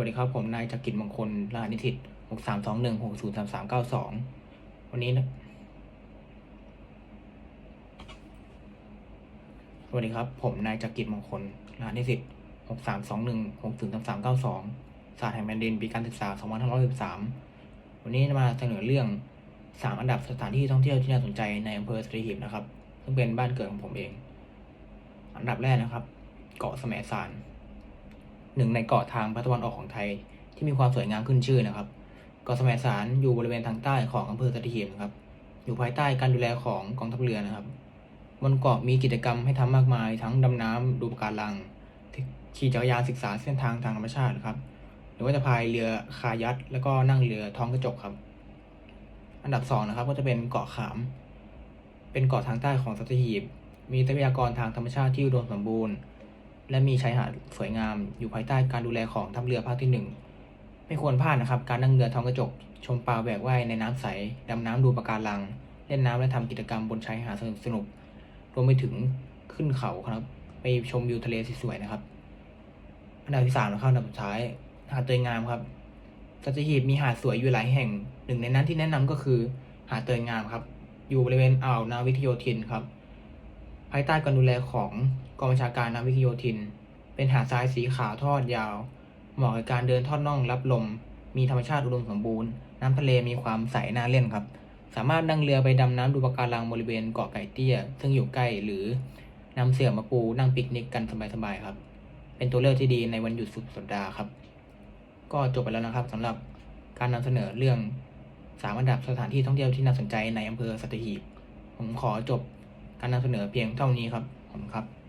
วัสดีครับผมนายจักริดมงคลรหัสนิสิตหกสามสองหนึ่งหกศูนย์สามสามเก้าสองวันนี้นะสวัสดีครับ ผมนายจักริดมงคลรหัสนิสิตหกสามสองหนึ่งหกศูนย์สามสามเก้าสองศาสตร์แห่งแผ่นดินปีการศึกษาสองพันห้าร้อยสิบสามวันนี้มาเสนอเรื่องสามอันดับสถานที่ท่องเที่ยวที่น่าสนใจในอำเภอสตรีหีบนะครับ ซึ่งเป็นบ้านเกิดของผมเอง อันดับแรกนะครับ เกาะแสมสาร หนึ่งในเกาะทางภาคตะวันออกของไทย ที่มีความสวยงามขึ้นชื่อนะครับเกาะแสมสารอยู่บริเวณทางใต้ของอำเภอสัตหีบนะครับ อยู่ภายใต้การดูแลของกองทัพเรือนะครับ บนเกาะมีกิจกรรมให้ทำมากมาย ทั้งดำน้ำดูปะการัง ขี่จักรยานศึกษาเส้นทางทางธรรมชาตินะครับหรือว่าจะพายเรือคายักแล้วก็นั่งเรือท้องกระจกครับ อันดับสองนะครับก็จะเป็นเกาะขาม เป็นเกาะทางใต้ของสัตหีบ มีทรัพยากรทางธรรมชาติที่อุดมสมบูรณ์ และมีชายหาดสวยงามอยู่ภายใต้การดูแลของทัพเรือภาคที่หนึ่งไม่ควรพลาดนะครับ การนั่งเรือท้องกระจก ชมปลาแหวกว่ายในน้ำใส ดำน้ำดูปะการัง เล่นน้ำและทำกิจกรรมบนชายหาดสนุกๆรวมไปถึงขึ้นเขาครับ ไปชมวิวทะเลสวยๆนะครับ อันดับที่สามนะครับอันดับสุดท้ายหาดเตยงามครับสัตหีบมีหาดสวยอยู่หลายแห่ง หนึ่งในนั้นที่แนะนำก็คือหาดเตยงามครับ อยู่บริเวณอ่าวนาวิกโยธินครับ ภายใต้การดูแลของกองบัญชาการนาวิกโยธิน เป็นหาดทรายสีขาวทอดยาว เหมาะกับการเดินทอดน่องรับลม มีธรรมชาติอุดมสมบูรณ์ น้ำทะเลมีความใสน่าเล่นครับ สามารถนั่งเรือไปดำน้ำดูปะการังบริเวณเกาะไก่เตี้ย ซึ่งอยู่ใกล้หรือนำเสื่อมาปูนั่งปิกนิกกันสบายๆครับ เป็นตัวเลือกที่ดีในวันหยุดสุดสัปดาห์ครับ ก็จบไปแล้วนะครับสำหรับการนำเสนอเรื่องสามอันดับสถานที่ท่องเที่ยวที่น่าสนใจในอำเภอสัตหีบ ผมขอจบ การนำเสนอเพียงเท่านี้ครับผมครับ